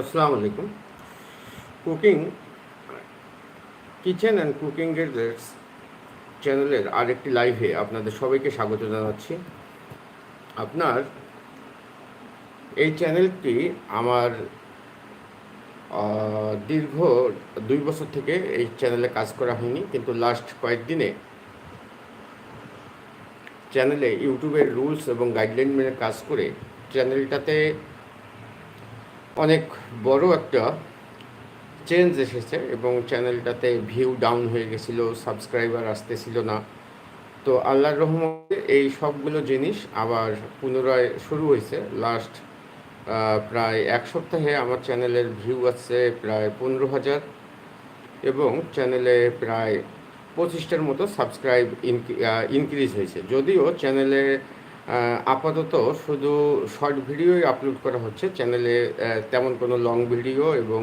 আসসালামু আলাইকুম। Cooking, kitchen and cooking গেজার্স চ্যানেলের আরেকটি লাইভে আপনাদের সবাইকে স্বাগত জানাচ্ছি। আপনার এই চ্যানেলটি আমার দীর্ঘ দুই বছর থেকে এই চ্যানেলে কাজ করা হয়নি, কিন্তু লাস্ট কয়েকদিনে চ্যানেলে ইউটিউবের রুলস এবং গাইডলাইন মেনে কাজ করে চ্যানেলটাতে অনেক বড় একটা চেঞ্জ এসেছে এবং চ্যানেলটাতে ভিউ ডাউন হয়ে গেছিল সাবস্ক্রাইবার আসতেছিল না। তো আল্লাহর রহমতে এই সবগুলো জিনিস আবার পুনরায় শুরু হয়েছে। লাস্ট প্রায় এক সপ্তাহে আমার চ্যানেলের ভিউ আছে প্রায় পনেরো হাজার এবং চ্যানেলে প্রায় পঁচিশটার মতো সাবস্ক্রাইব ইনক্রিজ হয়েছে। যদিও চ্যানেলে আপাতত শুধু শর্ট ভিডিওই আপলোড করা হচ্ছে। চ্যানেলে তেমন কোনো লং ভিডিও এবং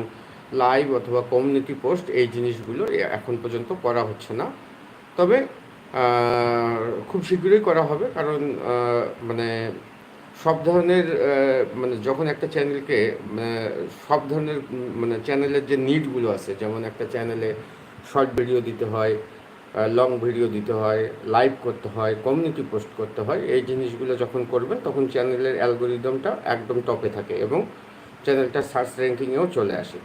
লাইভ অথবা কমিউনিটি পোস্ট এই জিনিসগুলো এখন পর্যন্ত করা হচ্ছে না। তবে খুব শীঘ্রই করা হবে কারণ মানে সব ধরনের মানে যখন একটা চ্যানেলকে সব ধরনের মানে চ্যানেলের যে নিডগুলো আছে, যেমন একটা চ্যানেলে শর্ট ভিডিও দিতে হয় লং ভিডিও দিতে হয় লাইভ করতে হয় কমিউনিটি পোস্ট করতে হয়, এই জিনিসগুলো যখন করবেন তখন চ্যানেলের অ্যালগোরিদমটা একদম টপে থাকে এবং চ্যানেলটা সার্চ র্যাঙ্কিংয়েও চলে আসে।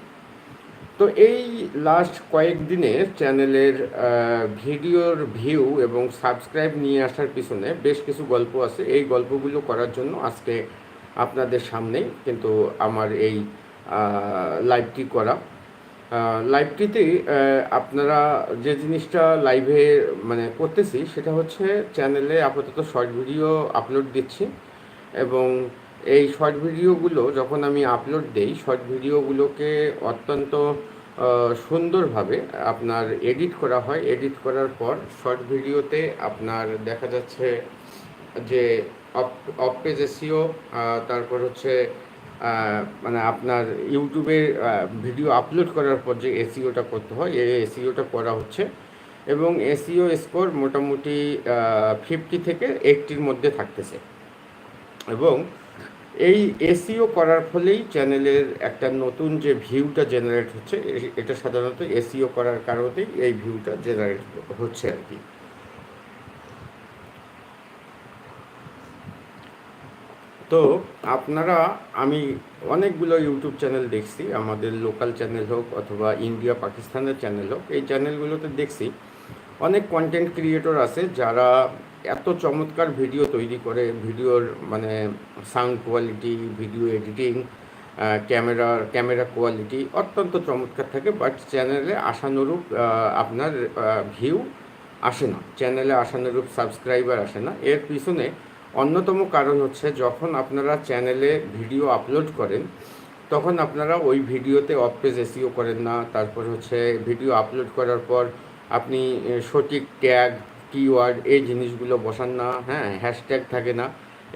তো এই লাস্ট কয়েকদিনে চ্যানেলের ভিডিওর ভিউ এবং সাবস্ক্রাইব নিয়ে আসার পিছনে বেশ কিছু গল্প আছে। এই গল্পগুলো করার জন্য আজকে আপনাদের সামনেই কিন্তু আমার এই লাইভটি করা। লাইভটিতে আপনারা যে জিনিসটা লাইভে মানে করতেছি, সেটা হচ্ছে চ্যানেলে আপাতত শর্ট ভিডিও আপলোড দিচ্ছি এবং এই শর্ট ভিডিওগুলো যখন আমি আপলোড দেই শর্ট ভিডিওগুলোকে অত্যন্ত সুন্দরভাবে আপনার এডিট করা হয়। এডিট করার পর শর্ট ভিডিওতে আপনার দেখা যাচ্ছে যে অফ পেজ এসিও তারপর হচ্ছে মানে আপনার ইউটিউবে ভিডিও আপলোড করার পর যে এসিওটা করতে হয়, এই এসিওটা করা হচ্ছে। এবং এসিও স্কোর মোটামুটি ফিফটি থেকে এইটটির মধ্যে থাকতেছে। এবং এই এসিও করার ফলেই চ্যানেলের একটা নতুন যে ভিউটা জেনারেট হচ্ছে এটা সাধারণত এসিও করার কারণেই এই ভিউটা জেনারেট হচ্ছে আর কি। তো আপনারা, আমি অনেকগুলো ইউটিউব চ্যানেল দেখছি, আমাদের লোকাল চ্যানেল হোক অথবা ইন্ডিয়া পাকিস্তানের চ্যানেল হোক, এই চ্যানেলগুলোতে দেখছি। অনেক কন্টেন্ট ক্রিয়েটর আছে যারা এত চমৎকার ভিডিও তৈরি করে ভিডিওর মানে সাউন্ড কোয়ালিটি ভিডিও এডিটিং ক্যামেরার ক্যামেরা কোয়ালিটি অত্যন্ত চমৎকার থাকে বাট চ্যানেলে আশানুরূপ আপনার ভিউ আসে না। চ্যানেলে আশানুরূপ সাবস্ক্রাইবার আসে না। এর পিছনে অন্যতম কারণ হচ্ছে যখন আপনারা চ্যানেলে ভিডিও আপলোড করেন, তখন আপনারা ওই ভিডিওতে অফ পেজ এসিও করেন না। তারপর হচ্ছে ভিডিও আপলোড করার পর আপনি সঠিক ট্যাগ কিওয়ার্ড এই জিনিসগুলো বসান না হ্যাঁ হ্যাশট্যাগ থাকে না।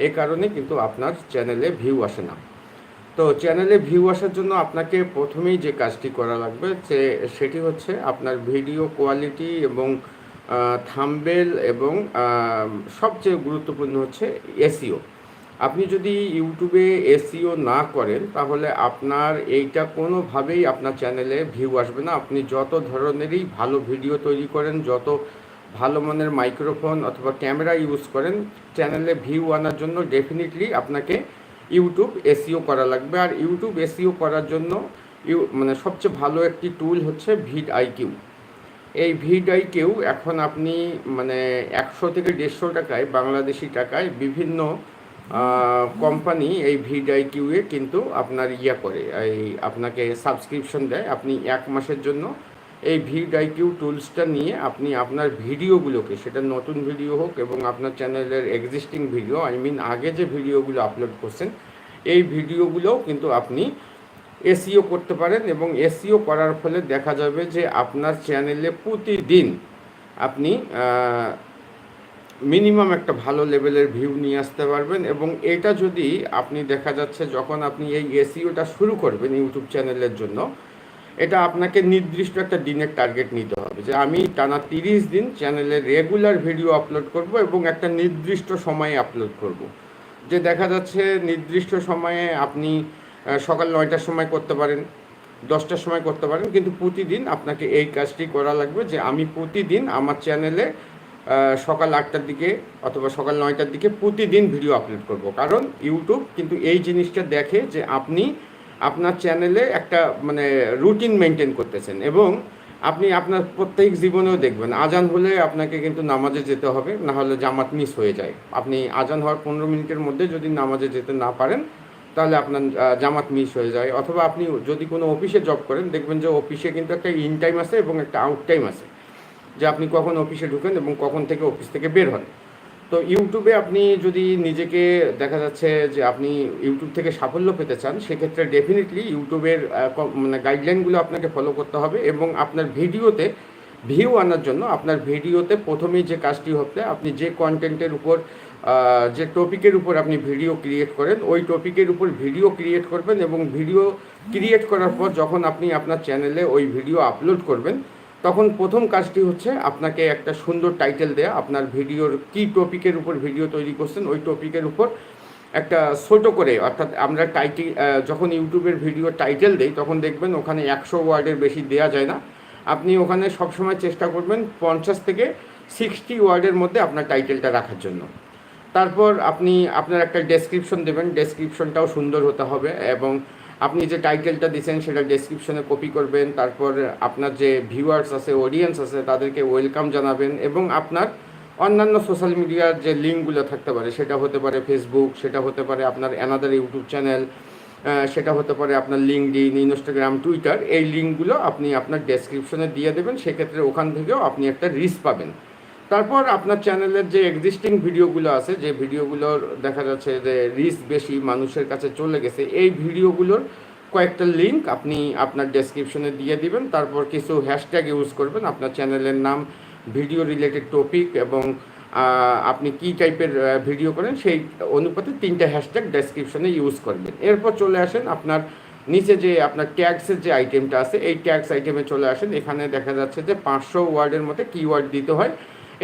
এ কারণে কিন্তু আপনার চ্যানেলে ভিউ আসে না। তো চ্যানেলে ভিউ আসার জন্য আপনাকে প্রথমেই যে কাজটি করা লাগবে সেটি হচ্ছে আপনার ভিডিও কোয়ালিটি এবং থাম্বেল এবং সবচেয়ে গুরুত্বপূর্ণ হচ্ছে এসিও আপনি যদি ইউটিউবে এসিও না করেন, তাহলে আপনার এইটা কোনোভাবেই আপনার চ্যানেলে ভিউ আসবে না। আপনি যত ধরনেরই ভালো ভিডিও তৈরি করেন, যত ভালো মানের মাইক্রোফোন অথবা ক্যামেরা ইউজ করেন, চ্যানেলে ভিউ আনার জন্য ডেফিনেটলি আপনাকে ইউটিউব এসিও করা লাগবে। আর ইউটিউব এসিও করার জন্য ইউ মানে সবচেয়ে ভালো একটি টুল হচ্ছে ভিড আইকিউ। এই ভিড আইকিউ এখন আপনি মানে একশো থেকে দেড়শো টাকায়, বাংলাদেশি টাকায় বিভিন্ন কোম্পানি এই ভিডাই কিউয়ে কিন্তু আপনার ইয়া করে। এই আপনাকে সাবস্ক্রিপশন দেয়। আপনি এক মাসের জন্য এই ভিড কিউ টুলসটা নিয়ে আপনি আপনার ভিডিওগুলোকে, সেটা নতুন ভিডিও হোক এবং আপনার চ্যানেলের এক্সিস্টিং ভিডিও আই মিন আগে যে ভিডিওগুলো আপলোড করছেন, এই ভিডিওগুলোও কিন্তু আপনি এসিও করতে পারেন এবং এসিও করার ফলে দেখা যাবে যে আপনার চ্যানেলে প্রতিদিন আপনি মিনিমাম একটা ভালো লেভেলের ভিউ নিয়ে আসতে পারবেন এবং এটা যদি আপনি দেখা যাচ্ছে যখন আপনি এই এসিওটা শুরু করবেন ইউটিউব চ্যানেলের জন্য, এটা আপনাকে নির্দিষ্ট একটা দিনের টার্গেট নিতে হবে যে আমি টানা তিরিশ দিন চ্যানেলে রেগুলার ভিডিও আপলোড করব এবং একটা নির্দিষ্ট সময়ে আপলোড করব। যে দেখা যাচ্ছে নির্দিষ্ট সময়ে আপনি সকাল নয়টার সময় করতে পারেন, দশটার সময় করতে পারেন, কিন্তু প্রতিদিন আপনাকে এই কাজটি করা লাগবে যে আমি প্রতিদিন আমার চ্যানেলে সকাল আটটার দিকে অথবা সকাল নয়টার দিকে প্রতিদিন ভিডিও আপলোড করব। কারণ ইউটিউব কিন্তু এই জিনিসটা দেখে যে আপনি আপনার চ্যানেলে একটা মানে রুটিন মেনটেন করতেছেন এবং আপনি আপনার প্রত্যেক জীবনেও দেখবেন। আজান হলে আপনাকে কিন্তু নামাজে যেতে হবে না হলে জামাত মিস হয়ে যায়। আপনি আজান হওয়ার পনেরো মিনিটের মধ্যে যদি নামাজে যেতে না পারেন তাহলে আপনার জামাত মিস হয়ে যায়। অথবা আপনি যদি কোনো অফিসে জব করেন, দেখবেন যে অফিসে কিন্তু একটা ইন টাইম আছে এবং একটা আউট টাইম আছে। যে আপনি কখন অফিসে ঢুকেন এবং কখন থেকে অফিস থেকে বের হন। তো ইউটিউবে আপনি যদি নিজেকে দেখা যাচ্ছে যে আপনি ইউটিউব থেকে সাফল্য পেতে চান, সেক্ষেত্রে ডেফিনেটলি ইউটিউবের মানে গাইডলাইনগুলো আপনাকে ফলো করতে হবে এবং আপনার ভিডিওতে ভিউ আনার জন্য আপনার ভিডিওতে প্রথমেই যে কাজটি হতে আপনি যে কন্টেন্টের উপর যে টপিকের উপর আপনি ভিডিও ক্রিয়েট করেন, ওই টপিকের উপর ভিডিও ক্রিয়েট করবেন এবং ভিডিও ক্রিয়েট করার পর যখন আপনি আপনার চ্যানেলে ওই ভিডিও আপলোড করবেন, তখন প্রথম কাজটি হচ্ছে আপনাকে একটা সুন্দর টাইটেল দেয়া, আপনার ভিডিওর কি টপিকের উপর ভিডিও তৈরি করছেন, ওই টপিকের উপর একটা ছোটো করে, অর্থাৎ আমরা টাইটেল যখন ইউটিউবের ভিডিও টাইটেল দেই, তখন দেখবেন ওখানে একশো ওয়ার্ডের বেশি দেওয়া যায় না। আপনি ওখানে সবসময় চেষ্টা করবেন পঞ্চাশ থেকে সিক্সটি ওয়ার্ডের মধ্যে আপনার টাইটেলটা রাখার জন্য। তারপর আপনি আপনার একটা ডেসক্রিপশন দেবেন। ডেসক্রিপশনটাও সুন্দর হতে হবে এবং আপনি যে টাইটেলটা দিচ্ছেন সেটা ডেসক্রিপশনে কপি করবেন। তারপর আপনার যে ভিউয়ার্স আছে অডিয়েন্স আছে, তাদেরকে ওয়েলকাম জানাবেন এবং আপনার অন্যান্য সোশ্যাল মিডিয়ার যে লিঙ্কগুলো থাকতে পারে, সেটা হতে পারে ফেসবুক সেটা হতে পারে আপনার অ্যানাদার ইউটিউব চ্যানেল সেটা হতে পারে আপনার লিঙ্কডিন ইনস্টাগ্রাম টুইটার এই লিঙ্কগুলো আপনি আপনার ডেসক্রিপশনে দিয়ে দেবেন। সেক্ষেত্রে ওখান থেকেও আপনি একটা রিস্ক পাবেন। তারপর আপনার চ্যানেলের যে এক্সিস্টিং ভিডিওগুলো আছে, যে ভিডিওগুলোর দেখা যাচ্ছে যে রিস্ক বেশি মানুষের কাছে চলে গেছে, এই ভিডিওগুলোর কয়েকটা লিঙ্ক আপনি আপনার ডেসক্রিপশনে দিয়ে দিবেন। তারপর কিছু হ্যাশট্যাগ ইউজ করবেন। আপনার চ্যানেলের নাম ভিডিও রিলেটেড টপিক এবং আপনি কি টাইপের ভিডিও করেন, সেই অনুপাতে তিনটা হ্যাশট্যাগ ডেসক্রিপশনে ইউজ করবেন। এরপর চলে আসেন আপনার নিচে যে আপনার ট্যাক্সের যে আইটেমটা আছে, এই ট্যাক্স আইটেমে চলে আসেন। এখানে দেখা যাচ্ছে যে পাঁচশো ওয়ার্ডের মধ্যে কিওয়ার্ড দিতে হয়।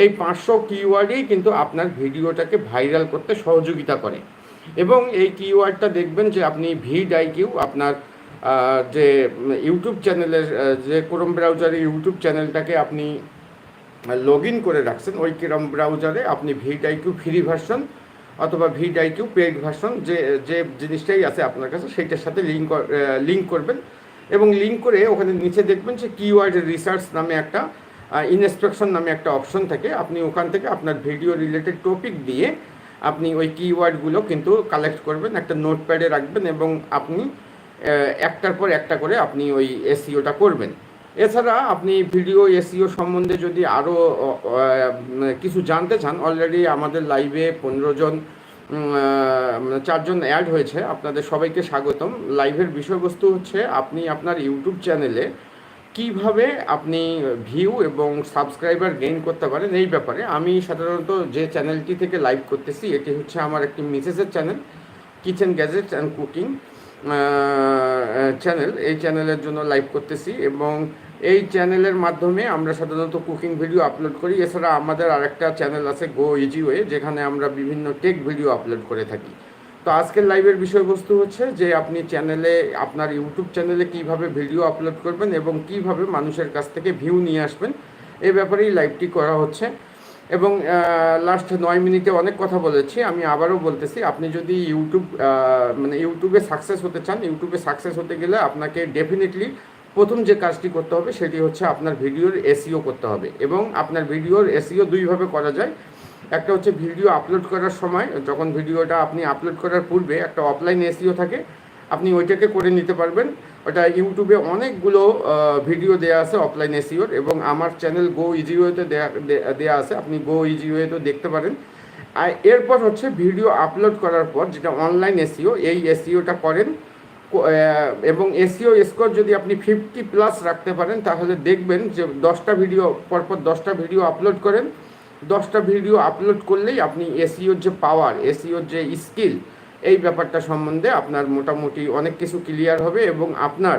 এই পাঁচশো কিওয়ার্ডেই কিন্তু আপনার ভিডিওটাকে ভাইরাল করতে সহযোগিতা করে। এবং এই কিওয়ার্ডটা দেখবেন যে আপনি ভিড আইকিউ আপনার যে ইউটিউব চ্যানেলের যে ক্রোম ব্রাউজারে ইউটিউব চ্যানেলটাকে আপনি লগ ইন করে রাখছেন, ওই ক্রোম ব্রাউজারে আপনি ভিড আইকিউ ফ্রি ভার্সন অথবা ভিড আইকিউ পেড ভার্সন যে যে জিনিসটাই আছে আপনার কাছে, সেইটার সাথে লিঙ্ক লিঙ্ক করবেন। এবং লিঙ্ক করে ওখানে নিচে দেখবেন যে কিওয়ার্ড রিসার্চ নামে একটা ইনস্ট্রাকশন নামে একটা অপশন থাকে। আপনি ওখান থেকে আপনার ভিডিও রিলেটেড টপিক দিয়ে আপনি ওই কিওয়ার্ডগুলো কিন্তু কালেক্ট করবেন, একটা নোটপ্যাডে রাখবেন এবং আপনি একটার পর একটা করে আপনি ওই এসিওটা করবেন। এছাড়া আপনি ভিডিও এসিও সম্বন্ধে যদি আরও কিছু জানতে চান অলরেডি আমাদের লাইভে পনেরো জন চারজন অ্যাড হয়েছে। আপনাদের সবাইকে স্বাগতম। লাইভের বিষয়বস্তু হচ্ছে, আপনি আপনার ইউটিউব চ্যানেলে কীভাবে আপনি ভিউ এবং সাবস্ক্রাইবার গেইন করতে পারেন এই ব্যাপারে? আমি সাধারণত যে চ্যানেলটি থেকে লাইভ করতেছি, এটি হচ্ছে আমার একটি মিসেসের channel kitchen gadgets and cooking channel এই চ্যানেলের জন্য লাইভ করতেছি এবং এই চ্যানেলের মাধ্যমে আমরা সাধারণত কুকিং ভিডিও আপলোড করি। এছাড়া আমাদের আরেকটা চ্যানেল আছে গো ইজি ওয়ে যেখানে আমরা বিভিন্ন টেক ভিডিও আপলোড করে থাকি। তো আজকের লাইভের বিষয়বস্তু হচ্ছে যে আপনি চ্যানেলে, আপনার ইউটিউব চ্যানেলে কীভাবে ভিডিও আপলোড করবেন এবং কীভাবে মানুষের কাছ থেকে ভিউ নিয়ে আসবেন, এ ব্যাপারেই লাইভটি করা হচ্ছে। এবং লাস্ট নয় মিনিটে অনেক কথা বলেছি, আমি আবারও বলতেছি, আপনি যদি ইউটিউব মানে ইউটিউবে সাকসেস হতে চান, ইউটিউবে সাকসেস হতে গেলে আপনাকে ডেফিনেটলি প্রথম যে কাজটি করতে হবে, সেটি হচ্ছে আপনার ভিডিওর এসিও করতে হবে। এবং আপনার ভিডিওর এসিও দুইভাবে করা যায়। একটা হচ্ছে ভিডিও আপলোড করার সময়, যখন ভিডিওটা আপনি আপলোড করার পূর্বে একটা অফলাইন এসিও থাকে, আপনি ওইটাকে করে নিতে পারবেন। ওটা ইউটিউবে অনেকগুলো ভিডিও দেওয়া আছে অফলাইন এসিওর এবং আমার চ্যানেল গো ইজিওয়েতে দেওয়া দেওয়া আছে। আপনি গো ইজিওয়েতেও দেখতে পারেন। আর এরপর হচ্ছে ভিডিও আপলোড করার পর যেটা অনলাইন এসিও এই এসিওটা করেন। এবং এসিও স্কোর যদি আপনি ফিফটি প্লাস রাখতে পারেন, তাহলে দেখবেন যে দশটা ভিডিও পরপর দশটা ভিডিও আপলোড করেন। দশটা ভিডিও আপলোড করলেই আপনি এসিওর যে পাওয়ার এসিওর যে স্কিল এই ব্যাপারটা সম্বন্ধে আপনার মোটামুটি অনেক কিছু ক্লিয়ার হবে এবং আপনার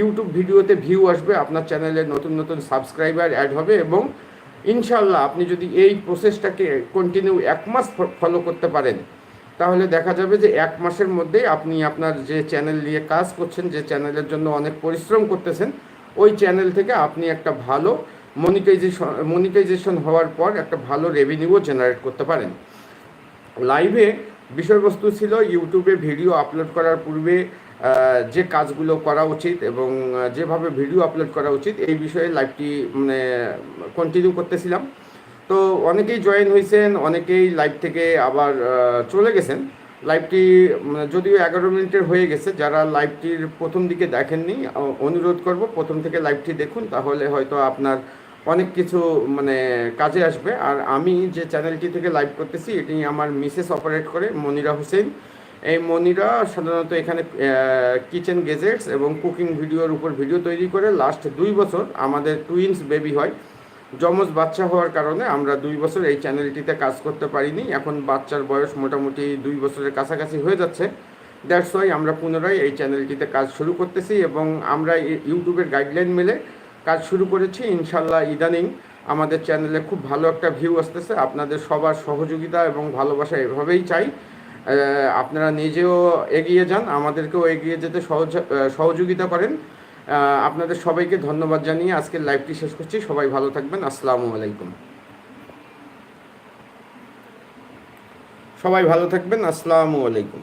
ইউটিউব ভিডিওতে ভিউ আসবে, আপনার চ্যানেলে নতুন নতুন সাবস্ক্রাইবার অ্যাড হবে এবং ইনশাল্লাহ আপনি যদি এই প্রসেসটাকে কন্টিনিউ এক মাস ফলো করতে পারেন, তাহলে দেখা যাবে যে এক মাসের মধ্যেই আপনি আপনার যে চ্যানেল নিয়ে কাজ করছেন, যে চ্যানেলের জন্য অনেক পরিশ্রম করতেছেন, ওই চ্যানেল থেকে আপনি একটা ভালো মনিটাইজেশন মনিটাইজেশন হওয়ার পর একটা ভালো রেভিনিউও জেনারেট করতে পারেন। লাইভে বিষয়বস্তু ছিল ইউটিউবে ভিডিও আপলোড করার পূর্বে যে কাজগুলো করা উচিত এবং যেভাবে ভিডিও আপলোড করা উচিত, এই বিষয়ে লাইভটি মানে কন্টিনিউ করতেছিলাম। তো অনেকেই জয়েন হয়েছেন অনেকেই লাইভ থেকে আবার চলে গেছেন। লাইভটি যদিও এগারো মিনিটের হয়ে গেছে, যারা লাইভটির প্রথম দিকে দেখেননি অনুরোধ করব প্রথম থেকে লাইভটি দেখুন, তাহলে হয়তো আপনার অনেক কিছু মানে কাজে আসবে। আর আমি যে চ্যানেলটি থেকে লাইভ করতেছি, এটি আমার মিসেস অপারেট করে, মনিরা হোসেন। এই মনিরা সাধারণত এখানে কিচেন গেজেটস এবং কুকিং ভিডিওর উপর ভিডিও তৈরি করে। লাস্ট দুই বছর আমাদের টুইন্স বেবি হয়। যমজ বাচ্চা হওয়ার কারণে আমরা দুই বছর এই চ্যানেলটিতে কাজ করতে পারিনি। এখন বাচ্চার বয়স মোটামুটি দুই বছরের কাছাকাছি হয়ে যাচ্ছে। দ্যাটস ওয়াই আমরা পুনরায় এই চ্যানেলটিতে কাজ শুরু করতেছি এবং আমরা ইউটিউবের গাইডলাইন মিলে কাজ শুরু করেছি। ইনশাল্লাহ ইদানিং আমাদের চ্যানেলে খুব ভালো একটা ভিউ আসতেছে। আপনাদের সবার সহযোগিতা এবং ভালোবাসা এভাবেই চাই। আপনারা নিজেও এগিয়ে যান। আমাদেরকেও এগিয়ে যেতে সহযোগিতা করেন। আপনাদের সবাইকে ধন্যবাদ জানিয়ে আজকের লাইভটি শেষ করছি। সবাই ভালো থাকবেন। আসসালামু আলাইকুম। সবাই ভালো থাকবেন। আসসালামু আলাইকুম।